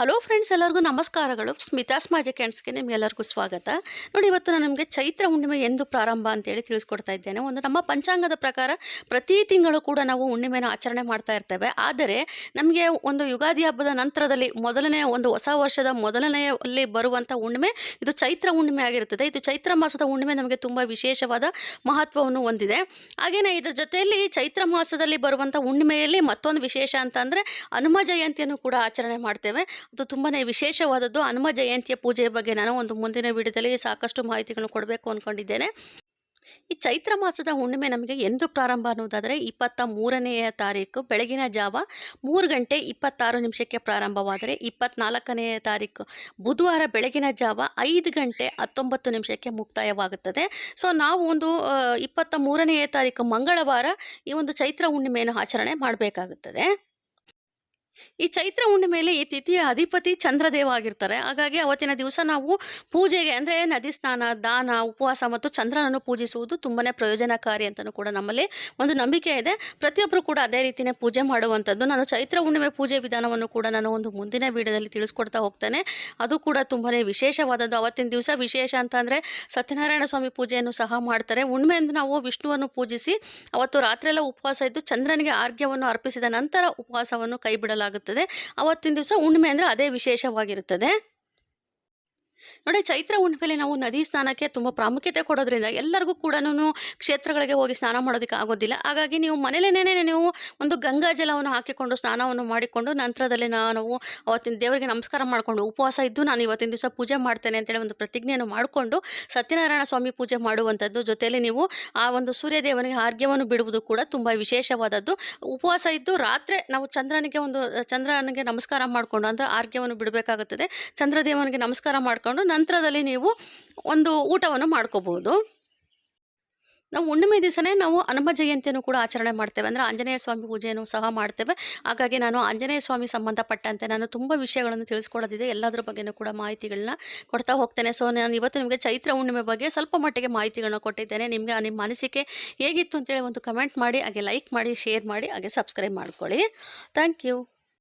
Hello friends ಎಲ್ಲರಿಗೂ ನಮಸ್ಕಾರಗಳು. Smitha's magic ಕ್ಯಾಂಡ್ಸ್ಗೆ ನಿಮಗೆಲ್ಲರಿಗೂ ಸ್ವಾಗತ. ನೋಡಿ, ಇವತ್ತು ನಾನು ನಿಮಗೆ ಚೈತ್ರ ಹುಣ್ಣಿಮೆ ಎಂದು ಪ್ರಾರಂಭ ಅಂತೇಳಿ ತಿಳಿಸ್ಕೊಡ್ತಾ ಇದ್ದೇನೆ. ಒಂದು ನಮ್ಮ ಪಂಚಾಂಗದ ಪ್ರಕಾರ ಪ್ರತಿ ತಿಂಗಳು ಕೂಡ ನಾವು ಹುಣ್ಣಿಮೆನ ಆಚರಣೆ ಮಾಡ್ತಾ ಇರ್ತೇವೆ. ಆದರೆ ನಮಗೆ ಒಂದು ಯುಗಾದಿ ಹಬ್ಬದ ನಂತರದಲ್ಲಿ ಮೊದಲನೇ ಒಂದು ಹೊಸ ವರ್ಷದ ಮೊದಲನೆಯಲ್ಲಿ ಬರುವಂಥ ಹುಣ್ಣಿಮೆ, ಇದು ಚೈತ್ರ ಹುಣ್ಣಿಮೆ ಆಗಿರುತ್ತದೆ. ಇದು ಚೈತ್ರ ಮಾಸದ ಹುಣ್ಣಿಮೆ ನಮಗೆ ತುಂಬ ವಿಶೇಷವಾದ ಮಹತ್ವವನ್ನು ಹೊಂದಿದೆ. ಹಾಗೆಯೇ ಇದ್ರ ಜೊತೆಯಲ್ಲಿ ಚೈತ್ರ ಮಾಸದಲ್ಲಿ ಬರುವಂಥ ಹುಣ್ಣಿಮೆಯಲ್ಲಿ ಮತ್ತೊಂದು ವಿಶೇಷ ಅಂತ ಅಂದರೆ ಹನುಮ ಜಯಂತಿಯನ್ನು ಕೂಡ ಆಚರಣೆ ಮಾಡ್ತೇವೆ. ಅದು ತುಂಬಾ ವಿಶೇಷವಾದದ್ದು. ಹನುಮ ಜಯಂತಿಯ ಪೂಜೆಯ ಬಗ್ಗೆ ನಾನು ಒಂದು ಮುಂದಿನ ವಿಡಿಯೋದಲ್ಲಿ ಸಾಕಷ್ಟು ಮಾಹಿತಿಗಳನ್ನು ಕೊಡಬೇಕು ಅಂದ್ಕೊಂಡಿದ್ದೇನೆ ಈ ಚೈತ್ರ ಮಾಸದ ಹುಣ್ಣಿಮೆ ನಮಗೆ ಎಂದು ಪ್ರಾರಂಭ ಅನ್ನೋದಾದರೆ ಇಪ್ಪತ್ತ ಮೂರನೆಯ ತಾರೀಕು, ಬೆಳಗಿನ ಜಾವ ಮೂರು ಗಂಟೆ ಇಪ್ಪತ್ತಾರು ನಿಮಿಷಕ್ಕೆ ಪ್ರಾರಂಭವಾದರೆ ಇಪ್ಪತ್ನಾಲ್ಕನೆಯ ತಾರೀಕು. ಬುಧವಾರ ಬೆಳಗಿನ ಜಾವ ಐದು ಗಂಟೆ ಹತ್ತೊಂಬತ್ತು ನಿಮಿಷಕ್ಕೆ ಮುಕ್ತಾಯವಾಗುತ್ತದೆ. ಸೊ ನಾವು ಒಂದು ಇಪ್ಪತ್ತ ಮೂರನೆಯ ತಾರೀಕು ಮಂಗಳವಾರ ಈ ಒಂದು ಚೈತ್ರ ಹುಣ್ಣಿಮೆಯನ್ನು ಆಚರಣೆ ಮಾಡಬೇಕಾಗುತ್ತದೆ. ಈ ಚೈತ್ರ ಹುಣ್ಣಿಮೆಯಲ್ಲಿ ಈ ತಿಥಿಯ ಅಧಿಪತಿ ಚಂದ್ರದೇವ ಆಗಿರ್ತಾರೆ. ಹಾಗಾಗಿ ಅವತ್ತಿನ ದಿವಸ ನಾವು ಪೂಜೆಗೆ ಅಂದರೆ ನದಿ ಸ್ನಾನ, ದಾನ, ಉಪವಾಸ ಮತ್ತು ಚಂದ್ರನನ್ನು ಪೂಜಿಸುವುದು ತುಂಬಾ ಪ್ರಯೋಜನಕಾರಿ ಅಂತಲೂ ಕೂಡ ನಮ್ಮಲ್ಲಿ ಒಂದು ನಂಬಿಕೆ ಇದೆ. ಪ್ರತಿಯೊಬ್ಬರು ಕೂಡ ಅದೇ ರೀತಿಯೇ ಪೂಜೆ ಮಾಡುವಂಥದ್ದು. ನಾನು ಚೈತ್ರ ಹುಣ್ಣಿಮೆ ಪೂಜೆ ವಿಧಾನವನ್ನು ಕೂಡ ನಾನು ಒಂದು ಮುಂದಿನ ವಿಡಿಯೋದಲ್ಲಿ ತಿಳಿಸ್ಕೊಡ್ತಾ ಹೋಗ್ತೇನೆ. ಅದು ಕೂಡ ತುಂಬಾ ವಿಶೇಷವಾದದ್ದು. ಅವತ್ತಿನ ದಿವಸ ವಿಶೇಷ ಅಂತಂದರೆ ಸತ್ಯನಾರಾಯಣ ಸ್ವಾಮಿ ಪೂಜೆಯನ್ನು ಸಹ ಮಾಡ್ತಾರೆ. ಹುಣ್ಣಿಮೆಯಂದು ನಾವು ವಿಷ್ಣುವನ್ನು ಪೂಜಿಸಿ ಅವತ್ತು ರಾತ್ರಿಯೆಲ್ಲ ಉಪವಾಸ ಇದ್ದು ಚಂದ್ರನಿಗೆ ಆರ್ಘ್ಯವನ್ನು ಅರ್ಪಿಸಿದ ನಂತರ ಉಪವಾಸವನ್ನು ಕೈ ಬಿಡಲಾಗುತ್ತದೆ ಅವತ್ತಿನ ದಿವಸ ಹುಣ್ಣಿಮೆ ಅಂದರೆ ಅದೇ ವಿಶೇಷವಾಗಿರುತ್ತದೆ. ನೋಡಿ, ಚೈತ್ರ ಹುಣ್ಣಿಮೆಯಲ್ಲಿ ನಾವು ನದಿ ಸ್ನಾನಕ್ಕೆ ತುಂಬ ಪ್ರಾಮುಖ್ಯತೆ ಕೊಡೋದ್ರಿಂದ ಎಲ್ಲರಿಗೂ ಕೂಡ ಕ್ಷೇತ್ರಗಳಿಗೆ ಹೋಗಿ ಸ್ನಾನ ಮಾಡೋದಕ್ಕೆ ಆಗೋದಿಲ್ಲ. ಹಾಗಾಗಿ ನೀವು ಮನೇಲೇನೇ ನೀವು ಒಂದು ಗಂಗಾ ಜಲವನ್ನು ಹಾಕಿಕೊಂಡು ಸ್ನಾನವನ್ನು ಮಾಡಿಕೊಂಡು ನಂತರದಲ್ಲಿ ನಾವು ಅವತ್ತಿನ ದೇವರಿಗೆ ನಮಸ್ಕಾರ ಮಾಡಿಕೊಂಡು ಉಪವಾಸ ಇದ್ದು ನಾನು ಇವತ್ತಿನ ದಿವಸ ಪೂಜೆ ಮಾಡ್ತೇನೆ ಅಂತೇಳಿ ಒಂದು ಪ್ರತಿಜ್ಞೆಯನ್ನು ಮಾಡಿಕೊಂಡು ಸತ್ಯನಾರಾಯಣ ಸ್ವಾಮಿ ಪೂಜೆ ಮಾಡುವಂಥದ್ದು ಜೊತೆಯಲ್ಲಿ ನೀವು ಆ ಒಂದು ಸೂರ್ಯ ದೇವನಿಗೆ ಆರ್ಘ್ಯವನ್ನು ಬಿಡುವುದು ಕೂಡ ತುಂಬ ವಿಶೇಷವಾದದ್ದು. ಉಪವಾಸ ಇದ್ದು ರಾತ್ರಿ ನಾವು ಚಂದ್ರನಿಗೆ ಒಂದು, ಚಂದ್ರನಿಗೆ ನಮಸ್ಕಾರ ಮಾಡಿಕೊಂಡು ಅಂದರೆ ಆರ್ಘ್ಯವನ್ನು ಬಿಡಬೇಕಾಗುತ್ತದೆ. ಚಂದ್ರದೇವನಿಗೆ ನಮಸ್ಕಾರ ಮಾಡಿಕೊಂಡು ನಂತರದಲ್ಲಿ ನೀವು ಒಂದು ಊಟವನ್ನು ಮಾಡ್ಕೋಬಹುದು. ನಾವು ಹುಣ್ಣಿಮೆ ದಿವಸನೇ ನಾವು ಹನುಮ ಜಯಂತಿಯನ್ನು ಕೂಡ ಆಚರಣೆ ಮಾಡ್ತೇವೆ. ಅಂದರೆ ಆಂಜನೇಯ ಸ್ವಾಮಿ ಪೂಜೆಯನ್ನು ಸಹ ಮಾಡ್ತೇವೆ. ಹಾಗಾಗಿ ನಾನು ಆಂಜನೇಯ ಸ್ವಾಮಿ ಸಂಬಂಧಪಟ್ಟಂತೆ ನಾನು ತುಂಬ ವಿಷಯಗಳನ್ನು ತಿಳಿಸ್ಕೊಡೋದಿದೆ. ಎಲ್ಲದರ ಬಗ್ಗೆಯೂ ಕೂಡ ಮಾಹಿತಿಗಳನ್ನ ಕೊಡ್ತಾ ಹೋಗ್ತೇನೆ. ಸೊ ನಾನು ಇವತ್ತು ನಿಮಗೆ ಚೈತ್ರ ಹುಣ್ಣಿಮೆ ಬಗ್ಗೆ ಸ್ವಲ್ಪ ಮಟ್ಟಿಗೆ ಮಾಹಿತಿಗಳನ್ನ ಕೊಟ್ಟಿದ್ದೇನೆ. ನಿಮಗೆ, ನಿಮ್ಮ ಅನಿಸಿಕೆ ಹೇಗಿತ್ತು ಅಂತೇಳಿ ಒಂದು ಕಮೆಂಟ್ ಮಾಡಿ, ಹಾಗೆ ಲೈಕ್ ಮಾಡಿ ಶೇರ್ ಮಾಡಿ, ಹಾಗೆ ಸಬ್ಸ್ಕ್ರೈಬ್ ಮಾಡ್ಕೊಳ್ಳಿ. Thank you